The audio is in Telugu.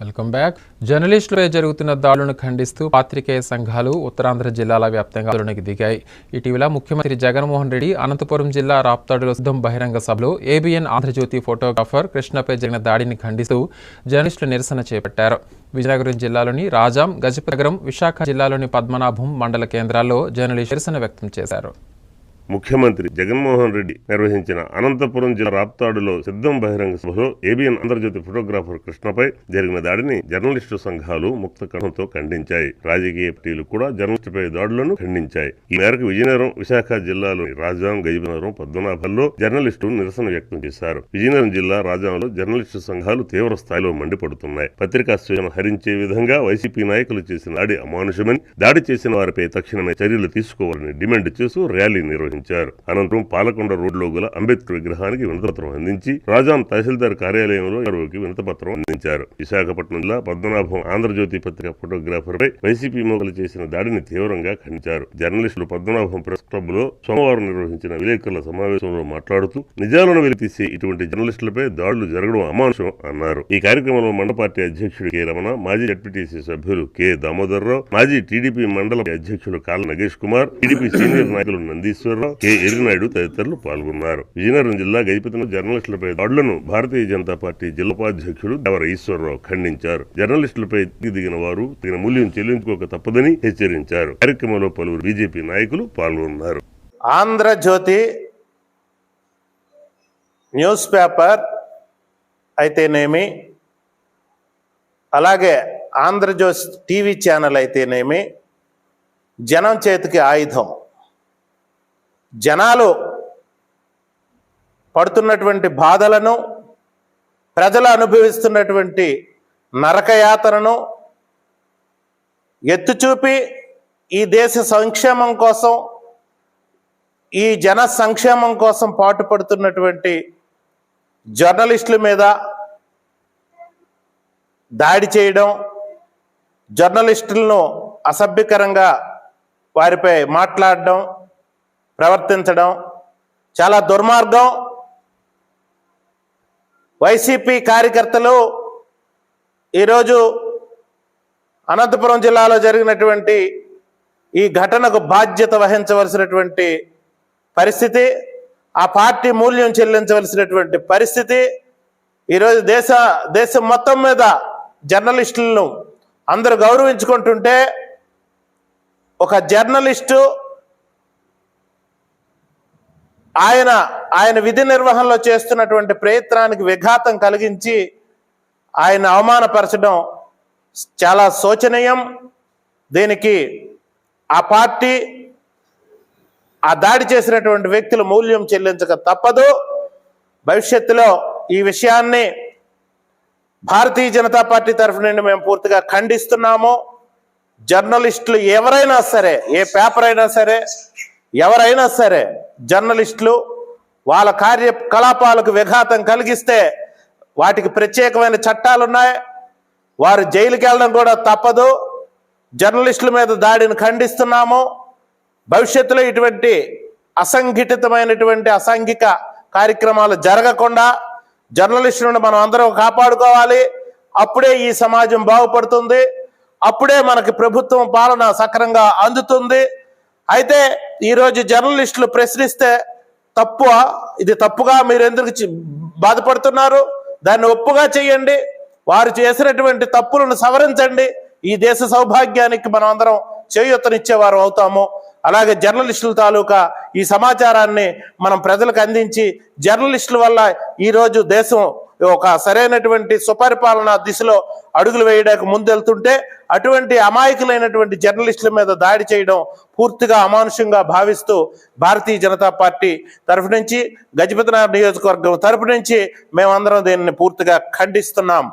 Welcome back. జర్నలిస్టులపై జరుగుతున్న దాడులను ఖండిస్తూ పాత్రికేయ సంఘాలు ఉత్తరాంధ్ర జిల్లాల వ్యాప్తంగా ఆందోళనకు దిగాయి. ఇటీవల ముఖ్యమంత్రి జగన్మోహన్ రెడ్డి అనంతపురం జిల్లా రాప్తాడులో సిద్ధం బహిరంగ సభలో ఏబిఎన్ ఆంధ్రజ్యోతి ఫోటోగ్రాఫర్ కృష్ణపై జరిగిన దాడిని ఖండిస్తూ జర్నలిస్టులు నిరసన చేపట్టారు. విజయనగరం జిల్లాలోని రాజాం గజపతినగరం విశాఖ జిల్లాలోని పద్మనాభం మండల కేంద్రాల్లో జర్నలిస్టు నిరసన వ్యక్తం చేశారు. ముఖ్యమంత్రి జగన్మోహన్ రెడ్డి నిర్వహించిన అనంతపురం జిల్లా రాప్తాడులో సిద్ధం బహిరంగ సభలో ఏబిఎన్ ఆంధ్రజ్యోతి ఫోటోగ్రాఫర్ కృష్ణపై జరిగిన దాడిని జర్నలిస్టు సంఘాలు ముక్త కణంతో ఖండించాయి. రాజకీయ పార్టీలు కూడా జర్నలిస్టుపై దాడులను ఖండించాయి. ఈ మేరకు విజయనగరం విశాఖ జిల్లాలోని రాజాం గజపతినగరం పద్మనాభంలో జర్నలిస్టులు నిరసన వ్యక్తం చేశారు. విజయనగరం జిల్లా రాజాంలో జర్నలిస్టు సంఘాలు తీవ్ర స్థాయిలో మండిపడుతున్నాయి. పత్రికా స్వేచ్ఛను హరించే విధంగా వైసీపీ నాయకులు చేసిన దాడి అమానుషమని దాడి చేసిన వారిపై తక్షణమే చర్యలు తీసుకోవాలని డిమాండ్ చేస్తూ ర్యాలీ నిర్వహించారు. అనంతరం పాలకొండ రోడ్లో గల అంబేద్కర్ విగ్రహానికి వినతపత్రం అందించి రాజాం తహసీల్దార్ కార్యాలయంలో ఎవరికి వినతపత్రం అందించారు. విశాఖపట్నం జిల్లా పద్మనాభం ఆంధ్రజ్యోతి పత్రిక ఫోటోగ్రాఫర్ పై వైసీపీ మోకలు చేసిన దాడిని తీవ్రంగా ఖండించారు. జర్నలిస్టులు పద్మనాభం ప్రెస్ క్లబ్లో సోమవారం నిర్వహించిన విలేకరుల సమావేశంలో మాట్లాడుతూ నిజాలను వెలితీసే ఇటువంటి జర్నలిస్టులపై దాడులు జరగడం అమానుషం అన్నారు. ఈ కార్యక్రమంలో మండల పార్టీ అధ్యక్షుడు కె. రమణ మాజీ జడ్పీటీసీ సభ్యులు కె. దామోదర్రావు మాజీ టీడీపీ మండల అధ్యక్షుడు కాల నగేష్ కుమార్ టీడీపీ సీనియర్ నాయకులు నందీశ్వరరావు కె. ఎర్రినాయుడు తదితరులు పాల్గొన్నారు. విజయనగరం జిల్లా గజపతిన జర్నలిస్టులపై దాడులను భారతీయ జనతా పార్టీ జిల్లా ఉపాధ్యక్షుడు దేవర ఈశ్వరరావు ఖండించారు. జర్నలిస్టులపై దిగిన వారు తగిన మూల్యం చెల్లించుకోక తప్పదని హెచ్చరించారు. కార్యక్రమంలో పలువురు బీజేపీ నాయకులు పాల్గొన్నారు. ఆంధ్రజ్యోతి న్యూస్ పేపర్ అయితేనేమి అలాగే ఆంధ్రజ్యోతి టీవీ ఛానల్ అయితేనేమి జనం చేతికి ఆయుధం. జనాలు పడుతున్నటువంటి బాధలను ప్రజలు అనుభవిస్తున్నటువంటి నరకయాతనను ఎత్తుచూపి ఈ దేశ సంక్షేమం కోసం ఈ జన సంక్షేమం కోసం పాటుపడుతున్నటువంటి జర్నలిస్టుల మీద దాడి చేయడం జర్నలిస్టులను అసభ్యకరంగా వారిపై మాట్లాడడం ప్రవర్తించడం చాలా దుర్మార్గం. వైసీపీ కార్యకర్తలు ఈరోజు అనంతపురం జిల్లాలో జరిగినటువంటి ఈ ఘటనకు బాధ్యత వహించవలసినటువంటి పరిస్థితి ఆ పార్టీ మూల్యం చెల్లించవలసినటువంటి పరిస్థితి ఈరోజు దేశ దేశం మొత్తం మీద జర్నలిస్టులను అందరూ గౌరవించుకుంటుంటే ఒక జర్నలిస్టు ఆయన ఆయన విధి నిర్వహణలో చేస్తున్నటువంటి ప్రయత్నానికి విఘాతం కలిగించి ఆయన అవమానపరచడం చాలా శోచనీయం. దీనికి ఆ పార్టీ ఆ దాడి చేసినటువంటి వ్యక్తులు మూల్యం చెల్లించక తప్పదు. భవిష్యత్తులో ఈ విషయాన్ని భారతీయ జనతా పార్టీ తరఫు నుండి మేము పూర్తిగా ఖండిస్తున్నాము. జర్నలిస్టులు ఎవరైనా సరే ఏ పేపర్ అయినా సరే ఎవరైనా సరే జర్నలిస్టులు వాళ్ళ కార్యకలాపాలకు విఘాతం కలిగిస్తే వాటికి ప్రత్యేకమైన చట్టాలు ఉన్నాయి వారు జైలుకి వెళ్ళడం కూడా తప్పదు. జర్నలిస్టుల మీద దాడిని ఖండిస్తున్నాము. భవిష్యత్తులో ఇటువంటి అసంఘటితమైనటువంటి అసాంఘిక కార్యక్రమాలు జరగకుండా జర్నలిస్టులను మనం అందరం కాపాడుకోవాలి. అప్పుడే ఈ సమాజం బాగుపడుతుంది. అప్పుడే మనకి ప్రభుత్వం పాలన సక్రంగా అందుతుంది. అయితే ఈరోజు జర్నలిస్టులు ప్రశ్నిస్తే తప్పు ఇది తప్పుగా మీరు ఎందుకు బాధపడుతున్నారు? దాన్ని ఒప్పుగా చేయండి. వారు చేసినటువంటి తప్పులను సవరించండి. ఈ దేశ సౌభాగ్యానికి మనం అందరం చేయూతనిచ్చేవారు అవుతాము. అలాగే జర్నలిస్టుల తాలూకా ఈ సమాచారాన్ని మనం ప్రజలకు అందించి జర్నలిస్టుల వల్ల ఈరోజు దేశం ఒక సరైనటువంటి సుపరిపాలన దిశలో అడుగులు వేయడానికి ముందెళ్తుంటే అటువంటి అమాయకులైనటువంటి జర్నలిస్టుల మీద దాడి చేయడం పూర్తిగా అమానుషంగా భావిస్తూ భారతీయ జనతా పార్టీ తరఫు నుంచి గజపతినగర్ నియోజకవర్గం తరఫు నుంచి మేమందరం దీనిని పూర్తిగా ఖండిస్తున్నాం.